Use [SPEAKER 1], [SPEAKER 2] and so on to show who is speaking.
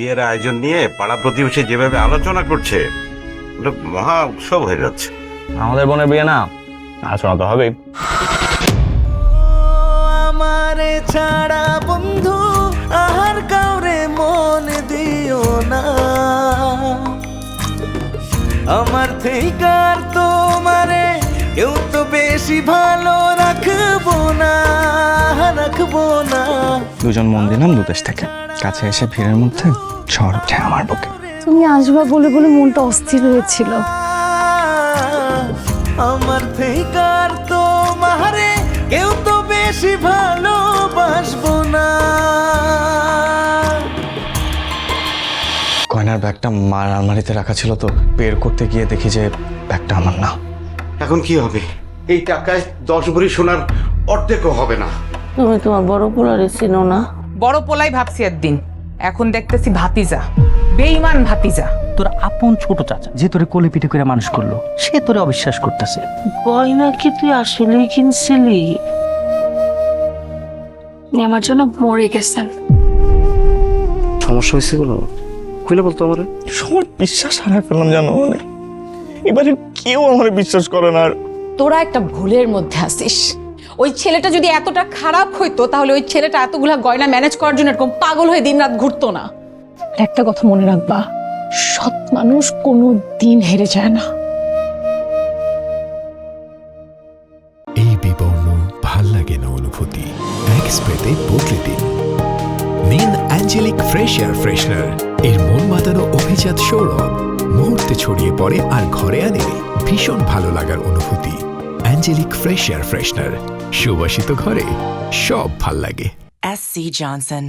[SPEAKER 1] বিয়ের আয়োজন নিয়ে পাড়া প্রতিবেশী যেভাবে আলোচনা করছে ওটা মহা উৎসব হয়ে যাচ্ছে।
[SPEAKER 2] আমাদের বোনের বিয়ে না? আলোচনা তো হবেই।
[SPEAKER 3] আমারে ছাড়া বন্ধু আহার কাউরে মন দিও না। আমার থেইকার তোমারে কেউ তো বেশি ভালো রাখব না রাখব না।
[SPEAKER 2] দুজন মন দিলাম দুদেশ থেকে। কাছে এসে ভিড়ের মধ্যে ঝড় ওঠে আমার বুকে।
[SPEAKER 4] তুমি আসবা বলে বলে মনটা অস্থির হয়েছিল।
[SPEAKER 3] আমার তোমারে কেউ তো বেশি ভালোবাসবো না।
[SPEAKER 2] গয়নার ব্যাগটা মার আলমারিতে রাখা ছিল তো বের করতে গিয়ে দেখি যে ব্যাগটা আমার না।
[SPEAKER 1] এখন কি হবে? এই টাকায় দশ ভরি সোনার অর্ধেকও হবে না।
[SPEAKER 5] তুমি তোমার বড় পোলারে চিনো না?
[SPEAKER 6] বড় পোলাই ভাবছি একদিন। এখন দেখতেছি ভাতিজা। বেইমান ভাতিজা।
[SPEAKER 7] তোর আপন ছোট চাচা যে তোরে কোলে পিঠে করে মানুষ করল সে তোরে অবিশ্বাস করতেছে।
[SPEAKER 5] গয়না কি তুই আসলেই কিনছিলি?
[SPEAKER 4] উনি আমার জন্য মরে গেছেন।
[SPEAKER 8] সমস্যা হয়েছে কোনো? খুলে বলতো আমার?
[SPEAKER 2] সবার বিশ্বাস হারাই ফেললাম জানো? এবারে কেউ আমার বিশ্বাস করে না আর।
[SPEAKER 9] তোরা একটা ভুলের মধ্যে আসিস ওই ছেলেটা যদি এতটা খারাপ হইতো, তাহলে ওই ছেলেটা এতগুলা গয়না ম্যানেজ করার জন্য এরকম পাগল হয়ে দিনরাত ঘুরতো না।
[SPEAKER 4] একটা কথা মনে রাখবা, সৎ মানুষ কোনো দিন হেরে যায় না।
[SPEAKER 10] এই বিবর্ণ ভালো লাগে না অনুভূতি এক স্প্রেতে বদলে দিন নিন অ্যাঞ্জেলিক ফ্রেশ এয়ার ফ্রেশনার, এর মন মাতানো অভিজাত সৌরভ। মুহূর্তে ছড়িয়ে পড়ে আর ঘরে আনে ভীষণ ভালো লাগার অনুভূতি, অ্যাঞ্জেলিক ফ্রেশ এয়ার ফ্রেশনার। সুবাসিত ঘরে সব ভালো লাগে।
[SPEAKER 6] S C Johnson